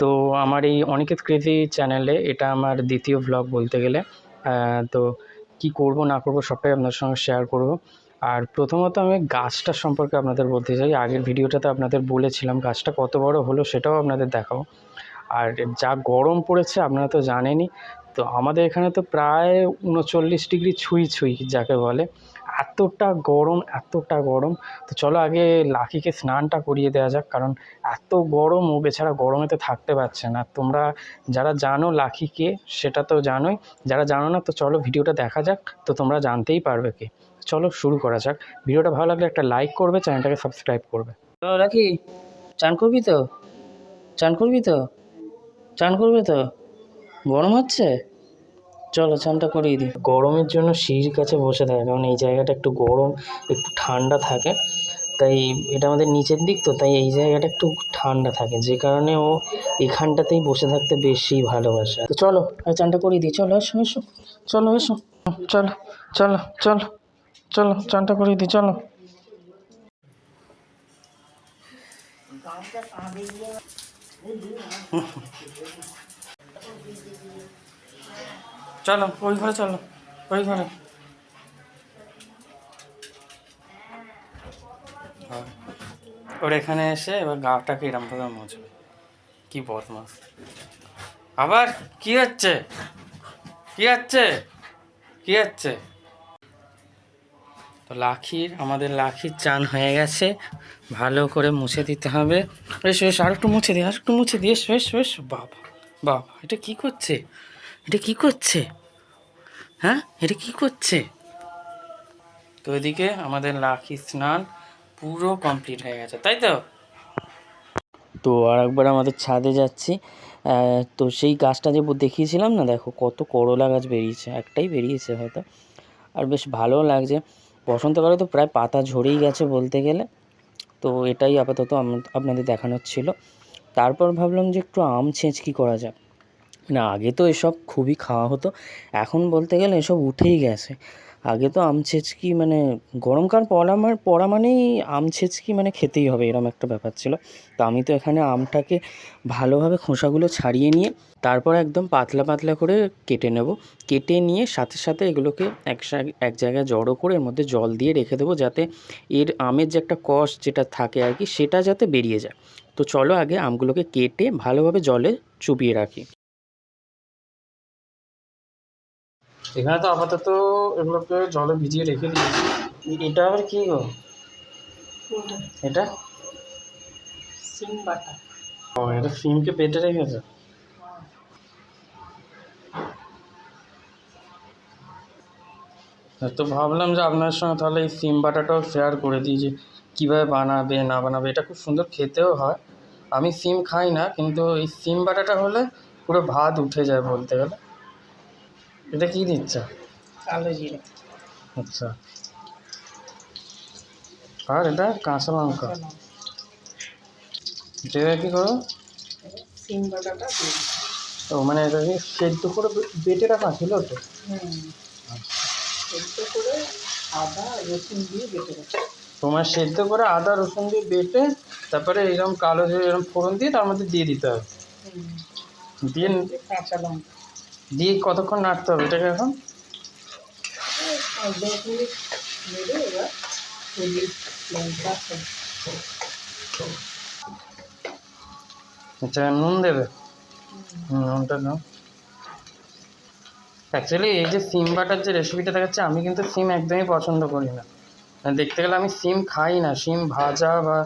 তো আমার এই অনিকেত ক্রেজি চ্যানেলে এটা আমার দ্বিতীয় ব্লগ বলতে গেলে। তো কি করব, না করব সবটাই আপনাদের সঙ্গে শেয়ার করব। আর প্রথমত আমি গাছটার সম্পর্কে আপনাদের বলতে চাই। আগের ভিডিওটাতে আপনাদের বলেছিলাম গাছটা কত বড় হলো, সেটাও আপনাদের দেখাবো। আর যা গরম পড়েছে আপনারা তো জানেনই। তো আমাদের এখানে তো প্রায় উনচল্লিশ ডিগ্রি ছুঁই ছুঁই যাকে বলে। এতটা গরম এতটা গরম। তো চলো আগে লাকিকে স্নানটা করিয়ে দেওয়া যাক, কারণ এত গরম ও বেচারা গরমেতে থাকতে পারছে না। তোমরা যারা জানো লাকিকে, সেটা তো জানোই। যারা জানো না, তো চলো ভিডিওটা দেখা যাক, তো তোমরা জানতেই পারবে কি। চলো শুরু করা যাক। ভিডিওটা ভালো লাগলে একটা লাইক করবে, চ্যানেলটাকে সাবস্ক্রাইব করবে। তো রাখি চান করবি তো? চান করবি তো? চান করবি তো? গরম হচ্ছে? চলো চানটা করিয়ে দিই। গরমের জন্য সিঁড়ির কাছে বসে থাকে কারণ এই জায়গাটা একটু গরম একটু ঠান্ডা থাকে। তাই এটা আমাদের নিচের দিক তো তাই এই জায়গাটা একটু ঠান্ডা থাকে। যে কারণে ও এখানটাতেই বসে থাকতে বেশি ভালোবাসে। তো চলো আর চানটা করিয়ে দিই। চলো এসো এসো। চলো এসো। চলো চলো চলো চলো চানটা করিয়ে দিই। চলো। চলো, ওই ঘরে চলো, ওই ঘরে। হ্যাঁ। ওর এখানে এসে এবার গাটাকে এরমভাবে মুছবে কি বদমাস। আবার কি হচ্ছে? কি হচ্ছে? কি হচ্ছে? তো লাখির, আমাদের লাখির চান হয়ে গেছে। ভালো করে মুছে দিতে হবে। এসো এসো আর একটু মুছে দিই আর একটু মুছে এসো এসো এসো, বাবা বাবা, এটা কি করছে? এটা কি করছে? হ্যাঁ? এটা কি করছে? তো এদিকে আমাদের লাখি স্নান পুরো কমপ্লিট হয়ে গেছে তাই তো? তো আর একবার আমাদের ছাদে যাচ্ছি। তো সেই গাছটা যে দেখিয়েছিলাম না দেখো কত করলা গাছ বেরিয়েছে একটাই বেরিয়েছে হয়তো। আর বেশ ভালোও লাগছে। বসন্তকালে তো প্রায় পাতা ঝরেই গেছে বলতে গেলে। তো এটাই আপাতত আপনাদের দেখানোর ছিল। তারপর ভাবলাম যে একটু আম ছেঁচকি করা যাক। না আগে তো এসব খুবই খাওয়া হতো, এখন বলতে গেলে এসব উঠেই গেছে। আগে তো আম ছেচকি মানে গরমকাল পড়া মানে পড়া মানেই আম ছেচকি মানে খেতেই হবে এরকম একটা ব্যাপার ছিল। তো আমি তো এখানে আমটাকে ভালোভাবে খোসাগুলো ছাড়িয়ে নিয়ে, তারপর একদম পাতলা পাতলা করে কেটে নেব। কেটে নিয়ে সাথে সাথে এগুলোকে এক এক জায়গায় জড়ো করে এর মধ্যে জল দিয়ে রেখে দেবো যাতে এর আমের যে একটা কষ যেটা থাকে আর কি, সেটা যাতে বেরিয়ে যায়। তো চলো আগে আমগুলোকে কেটে ভালোভাবে জলে চুবিয়ে রাখি। এখানে তো আপাতত এগুলোকে জলে ভিজিয়ে রেখে দিয়েছি। এটা আবার কি গো? এটা? সিম বাটা। ও এটা সিমকে পেটে রেখেছে? তো ভাবলাম যে আপনার সঙ্গে তাহলে এই সিম বাটাটাও শেয়ার করে দিই যে কীভাবে বানাবে না বানাবে। এটা খুব সুন্দর খেতেও হয়। আমি সিম খাই না কিন্তু এই সিম বাটাটা হলে পুরো ভাত উঠে যায় বলতে গেলে। এটা কী দিচ্ছে? কালো জিরে। আচ্ছা। আর এটা কাঁচা লঙ্কা। এটা কী করো? সিম বাটাটা ও মানে এটাকে সেদ্ধ করে বেটে রাখা ছিল তো? সেদ্ধ করে আদা রসুন দিয়ে বেটে রাখি তোমার সেদ্ধ করে আদা রসুন দিয়ে বেটে তারপরে এরকম কালো এরকম ফোড়ন দিয়ে তার মধ্যে দিয়ে দিতে হবে। দিয়ে কাঁচা লঙ্কা। দিয়ে কতক্ষণ নাড়তে হবে এটাকে এখন? আচ্ছা নুন দেবে? নুনটা নাও। অ্যাকচুয়ালি এই যে সিম বাটার যে রেসিপিটা দেখাচ্ছে, আমি কিন্তু সিম একদমই পছন্দ করি না। মানে দেখতে গেলে আমি সিম খাই না, সিম ভাজা বা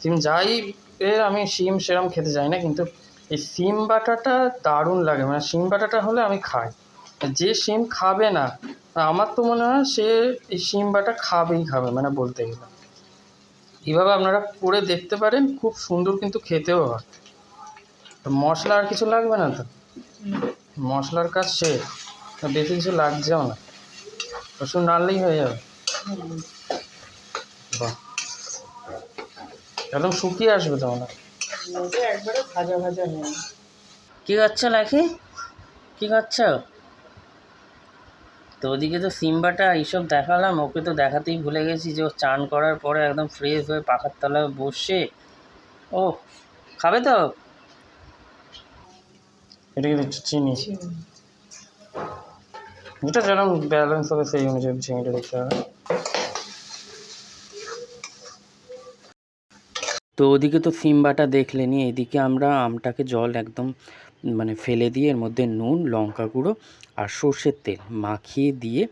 সিম যাই এর আমি সিম সেরম খেতে চাই না, কিন্তু এই সিম বাটাটা দারুণ লাগে। মানে সিম বাটাটা হলে আমি খাই। যে সিম খাবে না, আমার তো মনে হয় সে এই সিম বাটা খাবেই খাবে মানে বলতে গেলে। এইভাবে আপনারা করে দেখতে পারেন, খুব সুন্দর কিন্তু খেতেও হয়। তো মশলা আর কিছু লাগবে না তো? মশলার কাজ শেষ। বেশি কিছু লাগছেও না। রসুন নাড়লেই হয়ে যাবে। বাহ। একদম শুকিয়ে আসবে তো মনে একবারে ভাজা ভাজা নেই কী করছ লাখি কী করছ তো ওদিকে তো সিম্বাটা এইসব দেখালাম ওকে তো দেখাতেই ভুলে গেছি যে ও চান করার পরে একদম ফ্রেশ হয়ে পাখার তলায় বসে ও খাবে তো? এটা কি দিচ্ছ চিনি। যেটা যেরকম ব্যালেন্স হবে সেই অনুযায়ী চিনিটা দিতে হবে। তো ওদিকে তো সিম্বাটা দেখলেনি, এদিকে আমরা আমটাকে জল একদম মানে ফেলে দিয়ে এর মধ্যে নুন, লঙ্কা গুঁড়ো আর সর্ষের তেল মাখিয়ে দিয়ে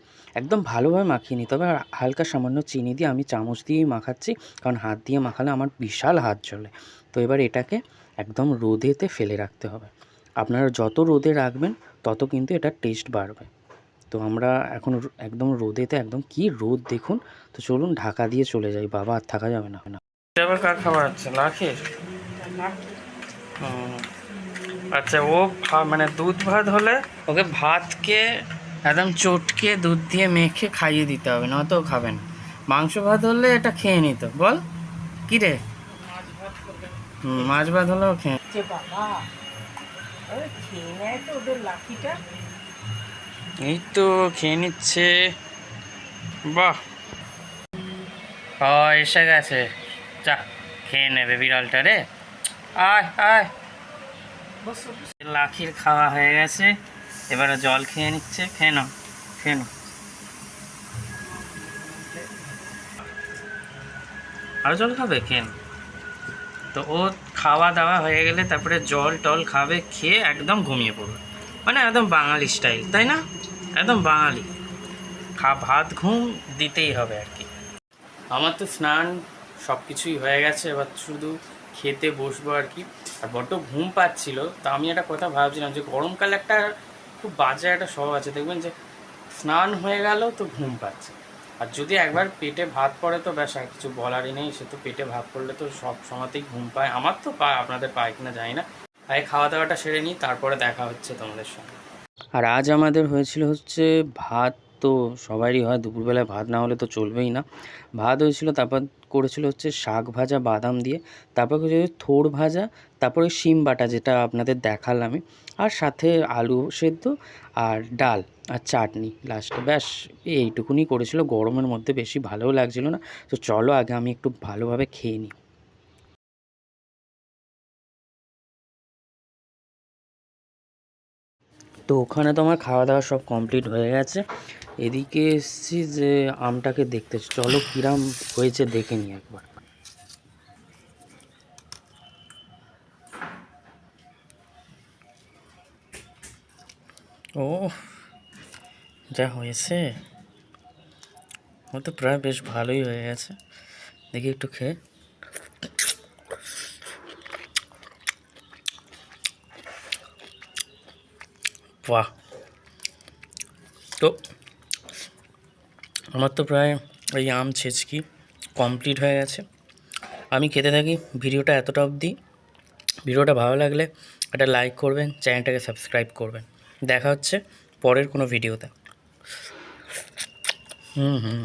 একদম ভালোভাবে মাখিয়ে নিতে হবে। আর হালকা সামান্য চিনি দিয়ে আমি চামচ দিয়েই মাখাচ্ছি, কারণ হাত দিয়ে মাখালে আমার বিশাল হাত জ্বলে। তো এবার এটাকে একদম রোদেতে ফেলে রাখতে হবে। আপনারা যত রোদে রাখবেন, তত কিন্তু এটার টেস্ট বাড়বে। তো আমরা এখন একদম রোদেতে, একদম কি রোদ দেখুন। তো চলুন ঢাকা দিয়ে চলে যাই, বাবা আর থাকা যাবে না। না এবার কার খাবার আছে? লাখের। আচ্ছা ও মানে দুধ ভাত হলে ওকে ভাতকে একদম চটকে দুধ দিয়ে মেখে খাইয়ে দিতে হবে নয়তো ও খাবে না। মাংস ভাত হলে এটা খেয়ে নিত। বল কি রে? হুম, মাছ ভাত হলেও খেয়ে এই তো খেয়ে নিচ্ছে। বাহ। এসে গেছে। যা, খেয়ে নেবে বিড়ালটা রে। আয় আয়। লাখির খাওয়া হয়ে গেছে। এবারে জল খেয়ে নিচ্ছে, খেয়ে নাও খেয়ে নাও। আরও জল খাবে? খেয়ে তো ও খাওয়া দাওয়া হয়ে গেলে তারপরে জল টল খাবে, খেয়ে একদম ঘুমিয়ে পড়বে। মানে একদম বাঙালি স্টাইল তাই না? একদম বাঙালি। খা, ভাত, ঘুম দিতেই হবে আর কি। আমার তো স্নান সব কিছুই হয়ে গেছে, এবার শুধু খেতে বসবো আর কি। আর বড্ড ঘুম পাচ্ছিল, তা আমি একটা কথা ভাবছিলাম যে গরমকালে একটা খুব বাজে একটা স্বভাব আছে। দেখবেন যে স্নান হয়ে গেল তো ঘুম পাচ্ছে। আর যদি একবার পেটে ভাত পড়ে তো ব্যাস, আর কিছু বলারই নেই, সে তো পেটে ভাত পড়লে তো সব সময়তেই ঘুম পায়। আমার তো পায় আপনাদের পায় কিনা জানি না। তাই খাওয়া দাওয়াটা সেরে নিই, তারপরে দেখা হচ্ছে তোমাদের সঙ্গে। আর আজ আমাদের হয়েছিল হচ্ছে ভাত তো সবারই হয়, দুপুরবেলায় ভাত না হলে তো চলবেই না। ভাত হয়েছিল, তারপর করেছিল হচ্ছে শাক ভাজা, বাদাম দিয়ে, তারপর করেছিল থোড় ভাজা, তারপরে শিম বাটা যেটা আপনাদের দেখালামই, আর সাথে আলু সেদ্ধ আর ডাল আর চাটনি লাস্টে ব্যাস, এইটুকুনি করেছিল, গরমের মধ্যে বেশি ভালোও লাগছিল না। তো চলো, আগে আমি একটু ভালোভাবে খেয়ে নিই। তো ওখানে তো আমার খাওয়া দাওয়া সব কমপ্লিট হয়ে গেছে। এদিকে এসছি যে আমটাকে দেখতে চলো কিরাম হয়েছে দেখে নি একবার। ও যা হয়েছে। ও তো প্রায় বেশ ভালোই হয়ে গেছে। দেখি একটু খেয়ে। বাহ। তো আমার তো প্রায় এই আম ছেচকি কমপ্লিট হয়ে গেছে। আমি খেতে থাকি ভিডিওটা এতটা অবধি। ভিডিওটা ভালো লাগলে একটা লাইক করবেন চ্যানেলটাকে সাবস্ক্রাইব করবেন। দেখা হচ্ছে পরের কোনো ভিডিওতে হুম হুম।